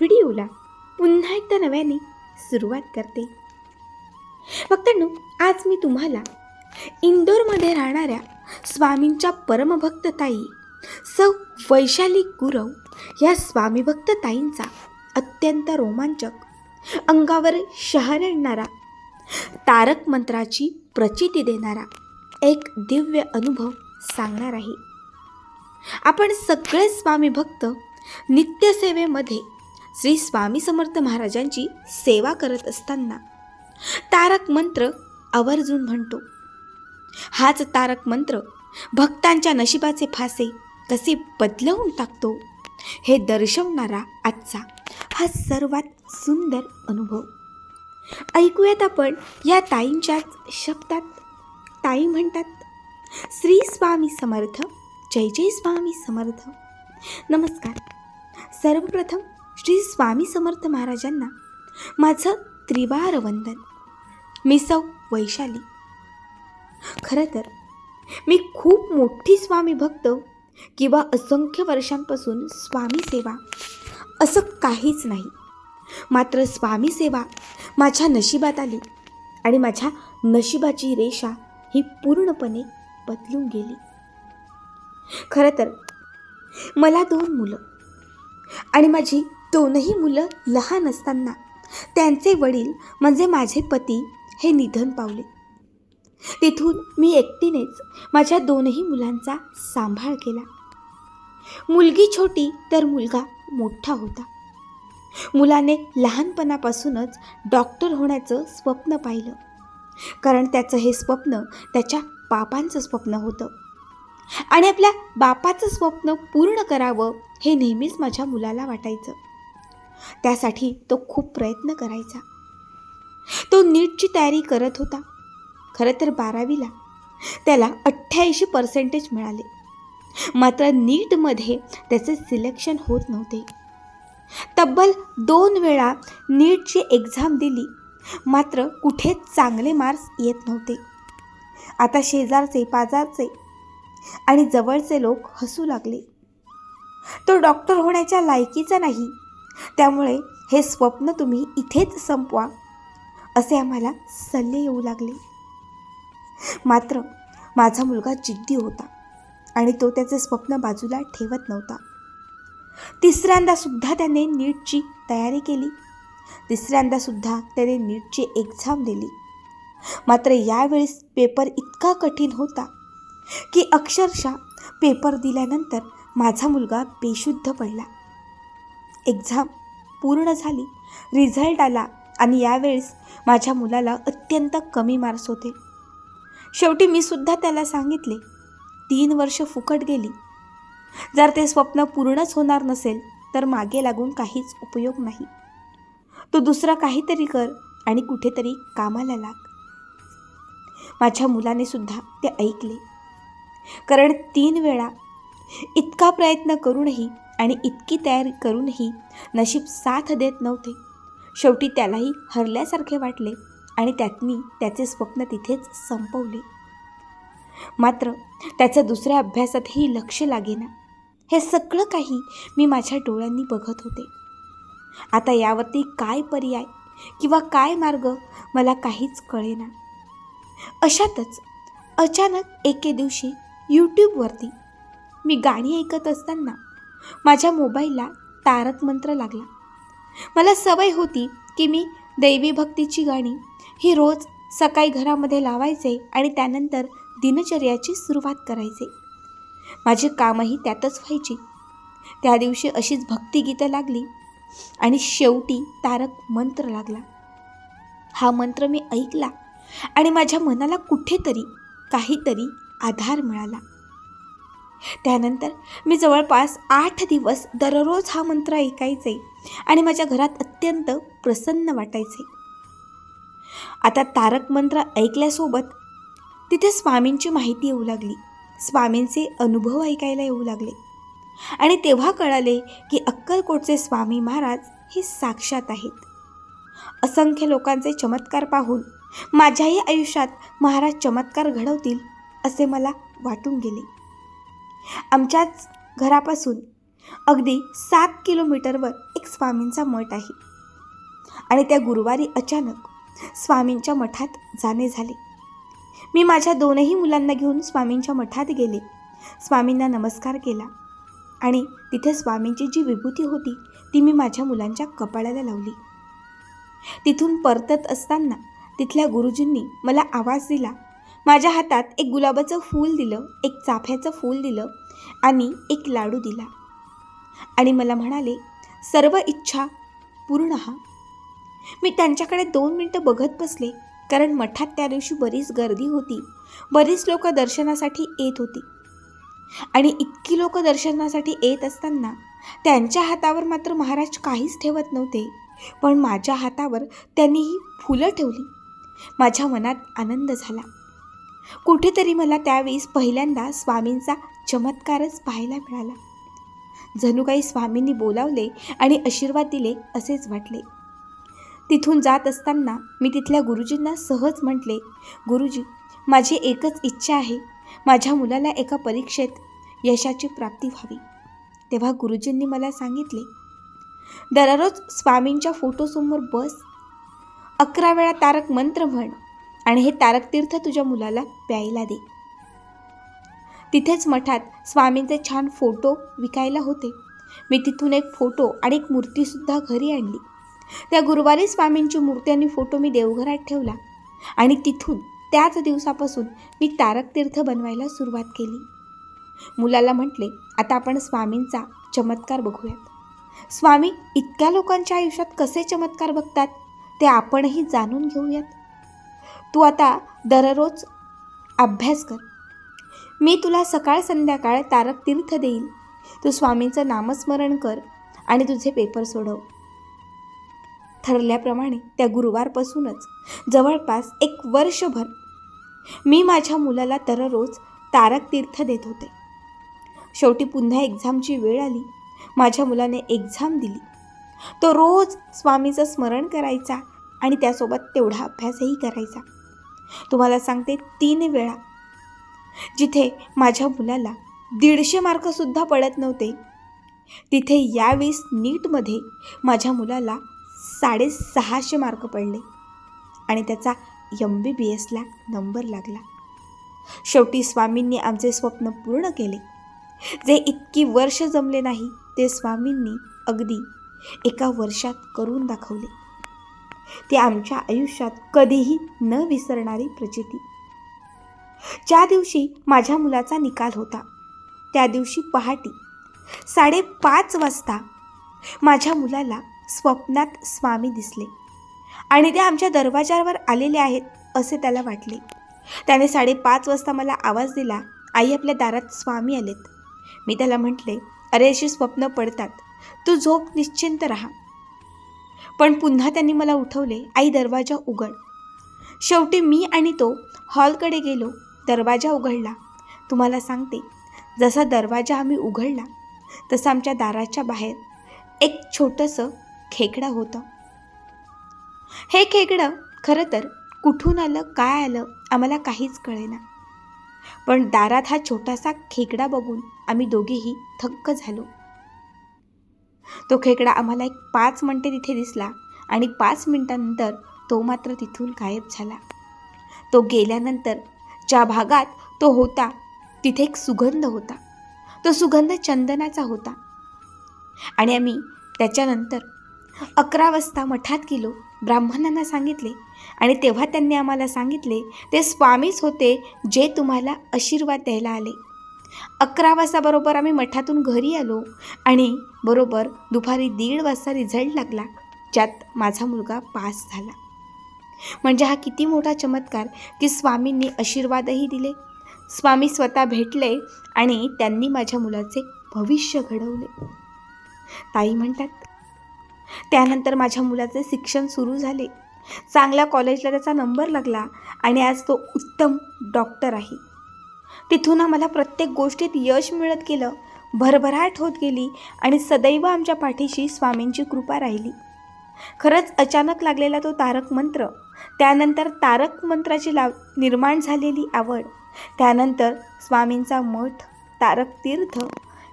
व्हिडिओला पुन्हा एकदा नव्याने सुरुवात करते. भक्तांनो आज मी तुम्हाला इंदोरमध्ये राहणाऱ्या स्वामींच्या परमभक्त ताई सौ वैशाली गुरव या स्वामीभक्त ताईंचा अत्यंत रोमांचक अंगावर शहर येणारा तारक मंत्राची प्रचिती देणारा एक दिव्य अनुभव सांगणार आहे. आपण सगळे स्वामी भक्त नित्यसेवेमध्ये श्री स्वामी समर्थ महाराजांची सेवा करत असताना तारक मंत्र आवर्जून म्हणतो. हाच तारक मंत्र भक्तांच्या नशिबाचे फासे कसे बदलवून टाकतो हे दर्शवणारा आजचा हा सर्वात सुंदर अनुभव. ऐकूयात आपण या ताईंच्याच शब्दात. ताई म्हणतात श्री स्वामी समर्थ जय जय स्वामी समर्थ. नमस्कार. सर्वप्रथम श्री स्वामी समर्थ महाराजांना माझं त्रिवार वंदन. मी सौ वैशाली. खरं तर मी खूप मोठी स्वामी भक्त किंवा असंख्य वर्षांपासून स्वामी सेवा असं काहीच नाही. मात्र स्वामी सेवा माझ्या नशिबात आली आणि माझ्या नशिबाची रेषा ही पूर्णपणे बदलून गेली. खरं तर मला दोन मुलं आणि माझी दोनही मुलं लहान असताना त्यांचे वडील म्हणजे माझे पती हे निधन पावले. तिथून मी एकटीनेच माझ्या दोनही मुलांचा सांभाळ केला. मुलगी छोटी तर मुलगा मोठा होता. मुलाने लहानपणापासूनच डॉक्टर होण्याचं स्वप्न पाहिलं. कारण त्याचं हे स्वप्न त्याच्या बापांचं स्वप्न होतं. आणि आपल्या बापाचं स्वप्न पूर्ण करावं हे नेहमीच माझ्या मुलाला वाटायचं. त्यासाठी तो खूप प्रयत्न करायचा. तो नीटची तयारी करत होता. खरं तर बारावीला त्याला अठ्ठ्याऐंशी पर्सेंटेज मिळाले. मात्र नीटमध्ये त्याचे सिलेक्शन होत नव्हते. तब्बल दोन वेळा नीटची एक्झाम दिली. मात्र कुठे चांगले मार्क्स येत नव्हते. आता शेजारचे पाजारचे आणि जवळचे लोक हसू लागले. तो डॉक्टर होण्याच्या लायकीचा नाही. त्यामुळे हे स्वप्न तुम्ही इथेच संपवा असे आम्हाला सल्ले येऊ लागले. मात्र माझा मुलगा जिद्दी होता आणि तो त्याचे स्वप्न बाजूला ठेवत नव्हता. तिसऱ्यांदा सुद्धा त्याने नीटची तयारी केली. तिसऱ्यांदा सुद्धा त्याने नीटची एक्झाम दिली. मात्र यावेळेस पेपर इतका कठीण होता की अक्षरशः पेपर दिल्यानंतर माझा मुलगा बेशुद्ध पडला. एक्झाम पूर्ण झाली. रिझल्ट आला आणि यावेळेस माझ्या मुलाला अत्यंत कमी मार्क्स होते. शेवटी मी सुद्धा त्याला सांगितले तीन वर्ष फुकट गेली. जर ते स्वप्न पूर्णच होणार नसेल तर मागे लागून काहीच उपयोग नाही. तू दुसरा काहीतरी कर आणि कुठेतरी कामाला लाग. माझ्या मुलाने सुद्धा ते ऐकले. कारण तीन वेळा इतका प्रयत्न करूनही आणि इतकी तयारी करूनही नशीब साथ देत नव्हते. शेवटी त्यालाही हरल्यासारखे वाटले आणि त्यातनी त्याचे स्वप्न तिथेच संपवले. मात्र त्याचं दुसऱ्या अभ्यासातही लक्ष लागेना. हे सगळं काही मी माझ्या डोळ्यांनी बघत होते. आता यावरती काय पर्याय किंवा काय मार्ग मला काहीच कळेना. अशातच अचानक एके दिवशी यूट्यूबवरती मी गाणी ऐकत असताना माझ्या मोबाईलला तारक मंत्र लागला. मला सवय होती की मी दैवी भक्तीची गाणी ही रोज सकाळी घरामध्ये लावायचे आणि त्यानंतर दिनचर्याची सुरुवात करायचे. माझी कामही त्यातच व्हायची. त्या दिवशी अशीच भक्तिगीतं लागली आणि शेवटी तारक मंत्र लागला. हा मंत्र मी ऐकला आणि माझ्या मनाला कुठेतरी काहीतरी आधार मिळाला. त्यानंतर मी जवळपास आठ दिवस दररोज हा मंत्र ऐकायचे आणि माझ्या घरात अत्यंत प्रसन्न वाटायचे. आता तारक मंत्र ऐकल्यासोबत तिथे स्वामींची माहिती येऊ लागली. स्वामींचे अनुभव ऐकायला येऊ लागले. आणि तेव्हा कळाले की अक्कलकोटचे स्वामी महाराज हे साक्षात आहेत. असंख्य लोकांचे चमत्कार पाहून माझ्याही आयुष्यात महाराज चमत्कार घडवतील असे मला वाटून गेले. आमच्याच घरापासून अगदी सात किलोमीटरवर एक स्वामींचा मठ आहे. आणि त्या गुरुवारी अचानक स्वामींच्या मठात जाणे झाले. मी माझ्या दोनही मुलांना घेऊन स्वामींच्या मठात गेले. स्वामींना नमस्कार केला आणि तिथे स्वामींची जी विभूती होती ती मी माझ्या मुलांच्या कपाळाला लावली. तिथून परतत असताना तिथल्या गुरुजींनी मला आवाज दिला माझ्या हातात एक गुलाबाचं फूल दिलं एक चाफ्याचं फूल दिलं आणि एक लाडू दिला. आणि मला म्हणाले सर्व इच्छा पूर्ण हा. मी त्यांच्याकडे दोन मिनटं बघत बसले कारण मठात त्या दिवशी बरीच गर्दी होती. बरीच लोक दर्शनासाठी येत होती. आणि इतकी लोक दर्शनासाठी येत असताना त्यांच्या हातावर मात्र महाराज काहीच ठेवत नव्हते. पण माझ्या हातावर त्यांनी ही फुलं ठेवली. माझ्या मनात आनंद झाला. कुठेतरी मला त्यावेळेस पहिल्यांदा स्वामींचा चमत्कारच पाहायला मिळाला. जणू काही स्वामींनी बोलावले आणि आशीर्वाद दिले असेच वाटले. तिथून जात असताना मी तिथल्या गुरुजींना सहज म्हटले गुरुजी माझी एकच इच्छा आहे. माझ्या मुलाला एका परीक्षेत यशाची प्राप्ती व्हावी. तेव्हा गुरुजींनी मला सांगितले दररोज स्वामींच्या फोटोसमोर बस. अकरा वेळा तारक मंत्र म्हण. आणि हे तारकतीर्थ तुझ्या मुलाला प्यायला दे. तिथेच मठात स्वामींचे छान फोटो विकायला होते. मी तिथून एक फोटो आणि एक मूर्तीसुद्धा घरी आणली. त्या गुरुवारी स्वामींची मूर्ती आणि फोटो मी देवघरात ठेवला आणि तिथून त्याच दिवसापासून मी तारकतीर्थ बनवायला सुरुवात केली. मुलाला म्हटले आता आपण स्वामींचा चमत्कार बघूयात. स्वामी इतक्या लोकांच्या आयुष्यात कसे चमत्कार बघतात ते आपणही जाणून घेऊयात. तू आता दररोज अभ्यास कर. मी तुला सकाळ संध्याकाळ तारक तीर्थ देईल तू स्वामींचं नामस्मरण कर आणि तुझे पेपर सोडव. ठरल्याप्रमाणे त्या गुरुवारपासूनच जवळपास एक वर्षभर मी माझ्या मुलाला दररोज तारक तीर्थ देत होते. शेवटी पुन्हा एक्झामची वेळ आली. माझ्या मुलाने एक्झाम दिली. तो रोज स्वामीचं स्मरण करायचा आणि त्यासोबत तेवढा अभ्यासही करायचा. तुम्हाला सांगते तीन वेळा. जिथे माझ्या मुलाला दीडशे मार्कसुद्धा पडत नव्हते तिथे यावेळेस नीटमध्ये माझ्या मुलाला साडेसहाशे मार्क पडले आणि त्याचा एम बी बी एसला नंबर लागला. शेवटी स्वामींनी आमचे स्वप्न पूर्ण केले. जे इतकी वर्ष जमले नाही ते स्वामींनी अगदी एका वर्षात करून दाखवले. ते आमच्या आयुष्यात कधीही न विसरणारी प्रचिती. ज्या दिवशी माझ्या मुलाचा निकाल होता त्या दिवशी पहाटे साडेपाच वाजता माझ्या मुलाला स्वप्नात स्वामी दिसले आणि ते आमच्या दरवाजावर आलेले आहेत असे त्याला वाटले. त्याने साडेपाच वाजता मला आवाज दिला आई आपल्या दारात स्वामी आलेत. मी त्याला म्हटले अरे अशी स्वप्न पडतात. तू झोप निश्चिंत राहा. पण पुन्हा त्यांनी मला उठवले आई दरवाजा उघड. शेवटी मी आणि तो हॉलकडे गेलो. दरवाजा उघडला. तुम्हाला सांगते जसा दरवाजा आम्ही उघडला तसं आमच्या दाराच्या बाहेर एक छोटंसं खेकडं होतं. हे खेकडं खरं तर कुठून आलं काय आलं आम्हाला काहीच कळेना. पण दारात हा छोटासा खेकडा बघून आम्ही दोघेही थक्क झालो. तो खेकडा आम्हाला एक पाच मिनटे तिथे दिसला आणि पाच मिनटानंतर तो मात्र तिथून गायब झाला. तो गेल्यानंतर ज्या भागात तो होता तिथे एक सुगंध होता. तो सुगंध चंदनाचा होता. आणि आम्ही त्याच्यानंतर अकरा वाजता मठात गेलो ब्राह्मणांना सांगितले आणि तेव्हा त्यांनी आम्हाला सांगितले ते स्वामीच होते जे तुम्हाला आशीर्वाद द्यायला आले. अकरा वाजताबरोबर आम्ही मठातून घरी आलो आणि बरोबर दुपारी दीड वाजता रिझल्ट लागला ज्यात माझा मुलगा पास झाला. म्हणजे हा किती मोठा चमत्कार की स्वामींनी आशीर्वादही दिले. स्वामी स्वतः भेटले आणि त्यांनी माझ्या मुलाचे भविष्य घडवले. ताई म्हणतात त्यानंतर माझ्या मुलाचे शिक्षण सुरू झाले. चांगल्या कॉलेजला त्याचा नंबर लागला आणि आज तो उत्तम डॉक्टर आहे. तिथून आम्हाला प्रत्येक गोष्टीत यश मिळत गेलं. भरभराट होत गेली आणि सदैव आमच्या पाठीशी स्वामींची कृपा राहिली. खरंच अचानक लागलेला तो तारक मंत्र त्यानंतर तारक मंत्राची लाव निर्माण झालेली आवड त्यानंतर स्वामींचा मठ तारक तीर्थ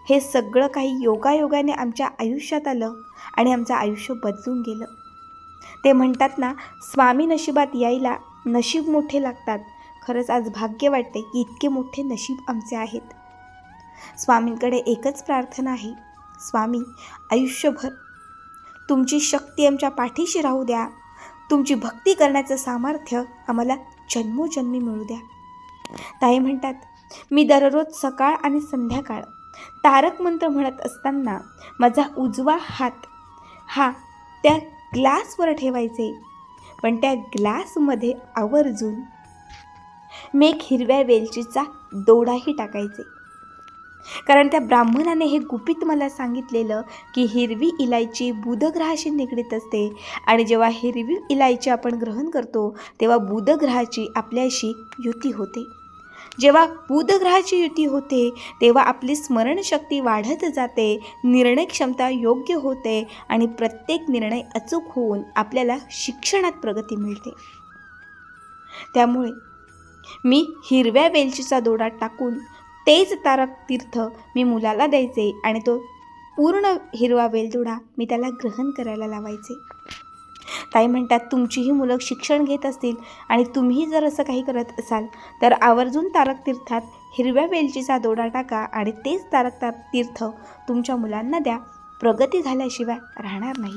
हे सगळं काही योगायोगाने आमच्या आयुष्यात आलं आणि आमचं आयुष्य बदलून गेलं. ते म्हणतात ना स्वामी नशिबात यायला नशीब मोठे लागतात. खरंच आज भाग्य वाटते की इतके मोठे नशीब आमचे आहेत. स्वामींकडे एकच प्रार्थना आहे. स्वामी आयुष्यभर तुमची शक्ती आमच्या पाठीशी राहू द्या. तुमची भक्ती करण्याचं सामर्थ्य आम्हाला जन्मोजन्मी मिळू द्या. ताई म्हणतात मी दररोज सकाळ आणि संध्याकाळ तारक मंत्र म्हणत असताना माझा उजवा हात हा त्या ग्लासवर ठेवायचे पण त्या ग्लासमध्ये आवर्जून मी एक हिरव्या वेलचीचा दोडाही टाकायचे. कारण त्या ब्राह्मणाने हे गुपित मला सांगितलेलं की हिरवी इलायची बुधग्रहाशी निगडीत असते आणि जेव्हा हिरवी इलायची आपण ग्रहण करतो तेव्हा बुधग्रहाची आपल्याशी युती होते. जेव्हा बुधग्रहाची युती होते तेव्हा आपली स्मरणशक्ती वाढत जाते निर्णय क्षमता योग्य होते आणि प्रत्येक निर्णय अचूक होऊन आपल्याला शिक्षणात प्रगती मिळते. त्यामुळे मी हिरव्या वेलचीचा दोडा टाकून तेच तारक तीर्थ मी मुलाला द्यायचे आणि तो पूर्ण हिरवा वेलदोडा मी त्याला ग्रहण करायला लावायचे. ताई म्हणतात तुमचीही मुलं शिक्षण घेत असतील आणि तुम्ही जर असं काही करत असाल तर आवर्जून तारक तीर्थात हिरव्या वेलचीचा दोडा टाका आणि तेच तारक तीर्थ तुमच्या मुलांना द्या. प्रगती झाल्याशिवाय राहणार नाही.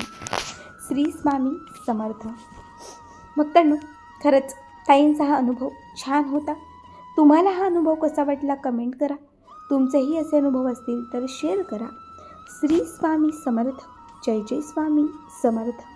श्री स्वामी समर्थ. मग त्यांना खरंच ताईंचा हा अनुभव छान होता. तुम्हाला हा अनुभव कसा वाटला कमेंट करा. तुमचेही असे अनुभव असतील तर शेअर करा. श्री स्वामी समर्थ. जय जय स्वामी समर्थ.